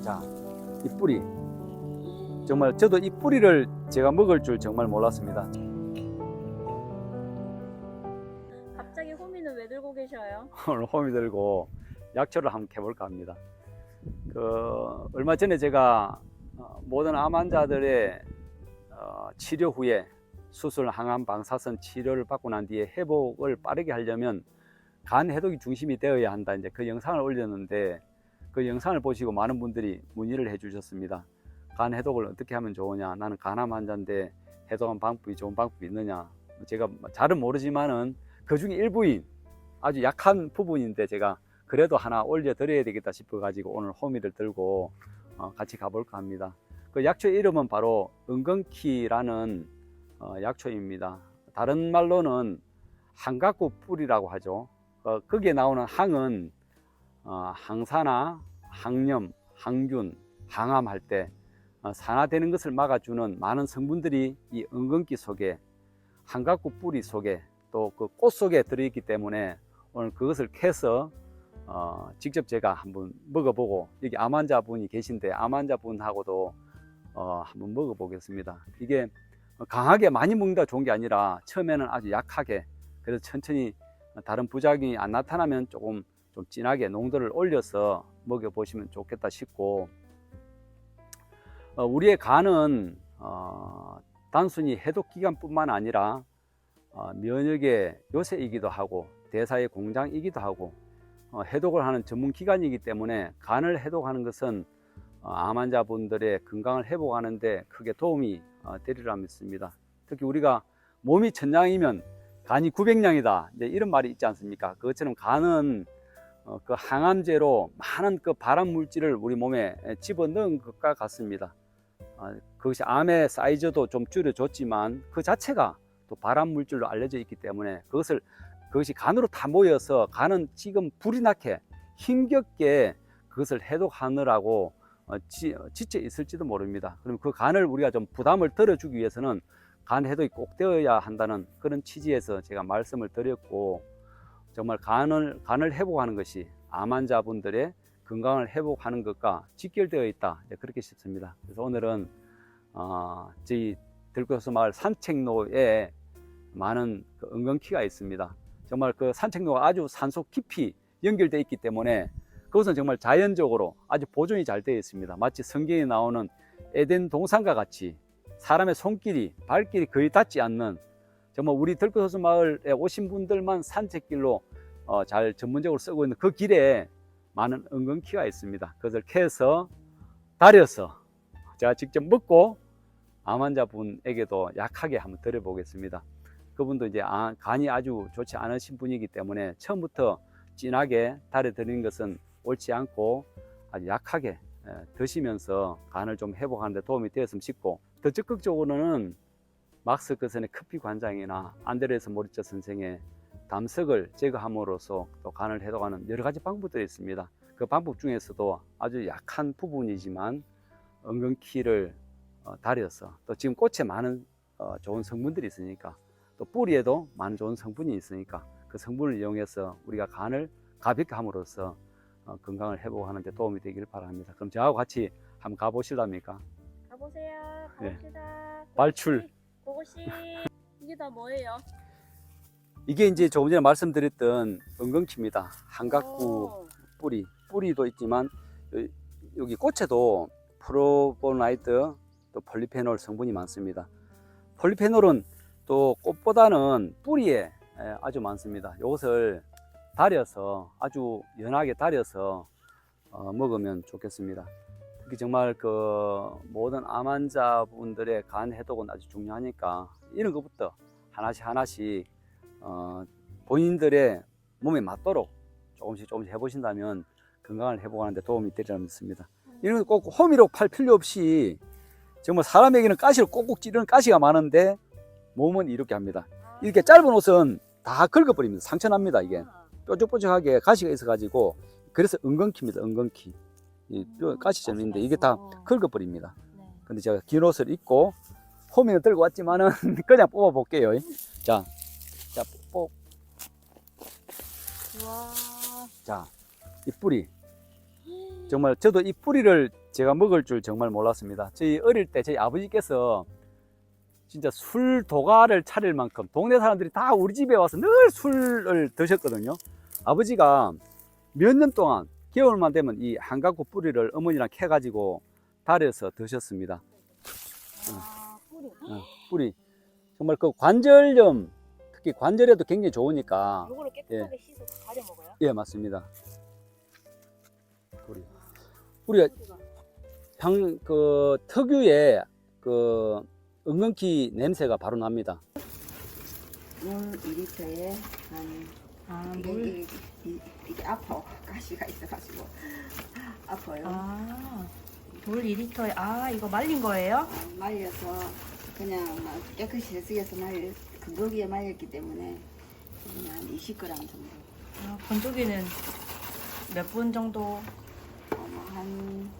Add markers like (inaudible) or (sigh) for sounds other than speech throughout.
자, 이 뿌리. 정말 저도 이 뿌리를 제가 먹을 줄 정말 몰랐습니다. 갑자기 호미는 왜 들고 계셔요? (laughs) 오늘 홈이 들고 약초를 한번 해볼까 합니다. 그 얼마 전에 제가 어, 모든 암 환자들의 어, 치료 후에 수술, 항암, 방사선 치료를 받고 난 뒤에 회복을 빠르게 하려면 간 해독이 중심이 되어야 한다. 이제 그 영상을 올렸는데 그 영상을 보시고 많은 분들이 문의를 해 주셨습니다. 간 해독을 어떻게 하면 좋으냐? 나는 간암 환자인데 해독한 방법이 좋은 방법이 있느냐? 제가 잘은 모르지만은 그 중에 일부인 아주 약한 부분인데 제가 그래도 하나 올려드려야 되겠다 싶어가지고 오늘 호미를 들고 어, 같이 가볼까 합니다. 그 약초 이름은 바로 은근키라는 어, 약초입니다. 다른 말로는 한각구 뿌리라고 하죠. 어, 거기에 나오는 항은 어, 항산화, 항염, 항균, 항암할 때 어, 산화되는 것을 막아주는 많은 성분들이 이 은근키 속에 한각구 뿌리 속에 또 그 꽃 속에 들어있기 때문에 오늘 그것을 캐서 어, 직접 제가 한번 먹어보고 여기 암 환자분이 계신데 암 환자분하고도 어, 한번 먹어보겠습니다. 이게 강하게 많이 먹는다 좋은 게 아니라 처음에는 아주 약하게 그래서 천천히 다른 부작용이 안 나타나면 조금 좀 진하게 농도를 올려서 먹여 보시면 좋겠다 싶고 어, 우리의 간은 어, 단순히 해독 기관뿐만 아니라 어, 면역의 요새이기도 하고 대사의 공장이기도 하고 어, 해독을 하는 전문 기관이기 때문에 간을 해독하는 것은 어, 암 환자분들의 건강을 회복하는데 크게 도움이 어, 되리라 믿습니다. 특히 우리가 몸이 천냥이면 간이 900냥이다 이런 말이 있지 않습니까? 그것처럼 간은 어, 그 항암제로 많은 그 발암 물질을 우리 몸에 집어넣은 것과 같습니다. 아, 그것이 암의 사이즈도 좀 줄여줬지만 그 자체가 또 발암 물질로 알려져 있기 때문에 그것을 그것이 간으로 다 모여서 간은 지금 불이 나게 힘겹게 그것을 해독하느라고 어, 지, 어, 지쳐 있을지도 모릅니다. 그럼 그 간을 우리가 좀 부담을 덜어주기 위해서는 간 해독이 꼭 되어야 한다는 그런 취지에서 제가 말씀을 드렸고 정말 간을 간을 회복하는 것이 암 환자분들의 건강을 회복하는 것과 직결되어 있다 네, 그렇게 싶습니다. 그래서 오늘은 어, 저희 들꽃수 마을 산책로에 많은 그 은근키가 있습니다. 정말 그 산책로가 아주 산속 깊이 연결되어 있기 때문에 그것은 정말 자연적으로 아주 보존이 잘 되어 있습니다. 마치 성경에 나오는 에덴 동산과 같이 사람의 손길이 발길이 거의 닿지 않는 정말 우리 들꽃호수 마을에 오신 분들만 산책길로 어, 잘 전문적으로 쓰고 있는 그 길에 많은 은근키가 있습니다. 그것을 캐서 다려서 제가 직접 먹고 암 환자분에게도 약하게 한번 드려보겠습니다. 그분도 이제 아- 간이 아주 좋지 않으신 분이기 때문에 처음부터 진하게 달여드리는 것은 옳지 않고 아주 약하게 에, 드시면서 간을 좀 회복하는 데 도움이 되었으면 싶고 더 적극적으로는 막스 그선의 커피 관장이나 안드레스 모리처 선생의 담석을 제거함으로써 또 간을 해독하는 여러 가지 방법들이 있습니다. 그 방법 중에서도 아주 약한 부분이지만 은근키를 어, 다려서 또 지금 꽃에 많은 어, 좋은 성분들이 있으니까 또 뿌리에도 많은 좋은 성분이 있으니까 그 성분을 이용해서 우리가 간을 가볍게 함으로써 어, 건강을 회복하는 데 도움이 되기를 바랍니다. 그럼 저하고 같이 한번 가보실랍니까? 가보세요. 네. 가봅시다. 발출. 고고씨. 이게 다 뭐예요? 이게 이제 조금 전에 말씀드렸던 은근키입니다. 한각구 오, 뿌리, 뿌리도 있지만 여- 여기 꽃에도 프로보나이트 또 폴리페놀 성분이 많습니다. 폴리페놀은 또 꽃보다는 뿌리에 에, 아주 많습니다. 이것을 달여서 아주 연하게 달여서 어, 먹으면 좋겠습니다. 특히 정말 그 모든 암 환자분들의 간 해독은 아주 중요하니까 이런 것부터 하나씩 하나씩 어, 본인들의 몸에 맞도록 조금씩 조금씩 해보신다면 건강을 회복하는 데 도움이 되리라 믿습니다. 이런 거꼭 호미로 팔 필요 없이 정말 사람에게는 가시를 꼭꼭 찌르는 가시가 많은데 몸은 이렇게 합니다. 아, 이렇게 짧은 옷은 다 긁어버립니다. 상처납니다 이게 아, 뾰족뾰족하게 가시가 있어가지고 그래서 은근키입니다. 은근키 음, 가시점이 있는데 이게 다. 긁어버립니다. 네. 근데 제가 긴 옷을 입고 호미를 들고 왔지만은 (laughs) 그냥 뽑아 볼게요. 자, 자, 뽑, 우와. 자, 이 뿌리. 정말 저도 이 뿌리를 제가 먹을 줄 정말 몰랐습니다. 저희 어릴 때 저희 아버지께서 진짜 술 도가를 차릴 만큼 동네 사람들이 다 우리 집에 와서 늘 술을 드셨거든요. 아버지가 몇 년 동안 겨울만 되면 이 한가구 뿌리를 어머니랑 캐가지고 달여서 드셨습니다. 아, 뿌리. 어, 뿌리 정말 그 관절염 특히 관절에도 굉장히 좋으니까 요거를 깨끗하게 씻어서 가려 먹어요? 예 맞습니다. 뿌리가 뿌리가. 향 그 특유의 그 은근히 냄새가 바로 납니다. 물 2리터에 한 아, 이게, 이게, 이- 이게 아파 (laughs) 가시가 있어가지고 아파요. 아, 물 2리터에 아, 이거 말린 거예요? 아, 말려서 그냥 막 깨끗이 세수해서 말려 건조기에 말렸기 때문에 그냥 한 20g 정도. 아, 건조기는 몇 분 정도? 어, 뭐한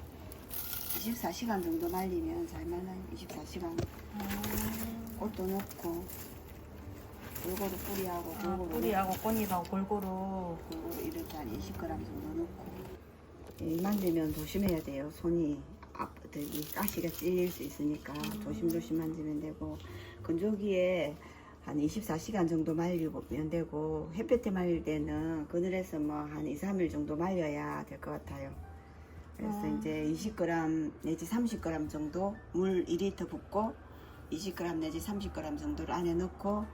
24시간 정도 말리면 잘 말라요. 24시간. 아, 꽃도 넣고 골고루 뿌리하고 아, 골고루 뿌리하고 꽃잎하고 골고루. 골고루 이렇게 한 20g 정도 넣고 이 만지면 조심해야 돼요 손이 앞, 저기 가시가 찔릴 수 있으니까 조심조심 만지면 되고 건조기에 한 24시간 정도 말리면 되고 햇볕에 말릴 때는 그늘에서 뭐 한 2, 3일 정도 말려야 될 것 같아요 그래서 아. 이제 20g 내지 30g 정도 물 2리터 붓고 20g 내지 30g 정도를 안에 넣고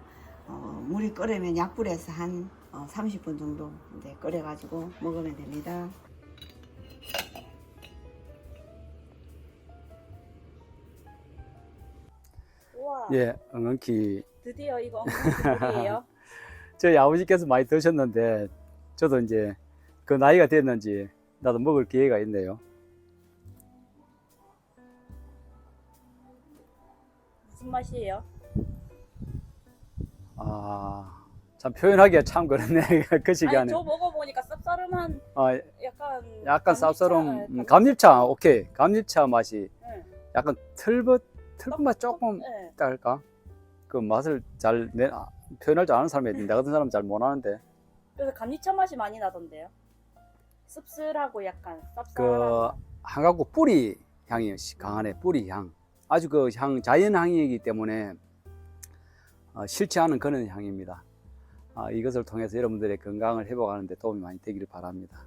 어, 물이 끓으면 약불에서 한 어, 30분 정도 이제 끓여가지고 먹으면 됩니다. 우와. 예, 은근히 드디어 이거 엉망이에요. (laughs) 저희 아버지께서 많이 드셨는데 저도 이제 그 나이가 됐는지 나도 먹을 기회가 있네요. 무슨 맛이에요? 아, 참 표현하기가 참 그렇네. (laughs) 그 아니, 시간에. 저 먹어보니까 쌉싸름한 아, 약간 약간 감미차, 쌉싸름 예, 음, 감잎차 오케이 감잎차 맛이 네. 약간 털벗 맛 조금 네. 있달까 그 맛을 잘 내, 아, 표현할 줄 아는 사람이 있는데 나 같은 사람 잘 못하는데 그래서 감리차 맛이 많이 나던데요. 씁쓸하고 약간. 그 한가구 뿌리 향이 강하네 뿌리 향 아주 그 향 자연 향이기 때문에 어, 싫지 않은 그런 향입니다 아, 이것을 통해서 여러분들의 건강을 회복하는 데 도움이 많이 되기를 바랍니다